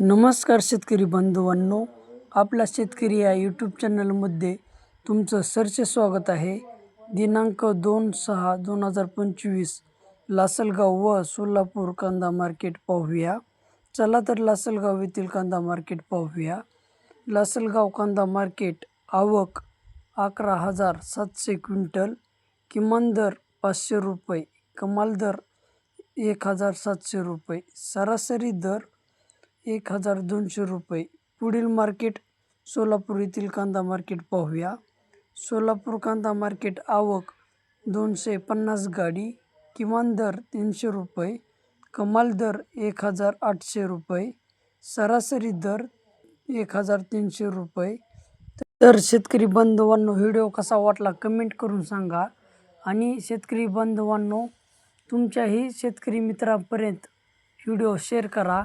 नमस्कार शेतकरी बांधवांनो आपला शेतकरी या यूट्यूब चॅनलमध्ये तुमचं सरचे स्वागत आहे. दिनांक दोन सहा दोन हजार पंचवीस लासलगाव व सोलापूर कांदा मार्केट पाहूया. चला तर लासलगाव येथील कांदा मार्केट पाहूया. लासलगाव कांदा मार्केट आवक अकरा हजार सातशे क्विंटल किमान दर पाचशे रुपये कमाल दर एक हजार सातशे रुपये सरासरी दर एक हजार दोनशे रुपये. पुढील मार्केट सोलापूर येथील कांदा मार्केट पाहूया. सोलापूर कांदा मार्केट आवक दोनशे पन्नास गाडी किमान दर तीनशे रुपये कमाल दर एक हजार आठशे रुपये सरासरी दर एक हजार तीनशे रुपये. तर शेतकरी बांधवांनो व्हिडिओ कसा वाटला कमेंट करून सांगा. आणि शेतकरी बांधवांनो तुमच्याही शेतकरी मित्रांपर्यंत व्हिडिओ शेअर करा.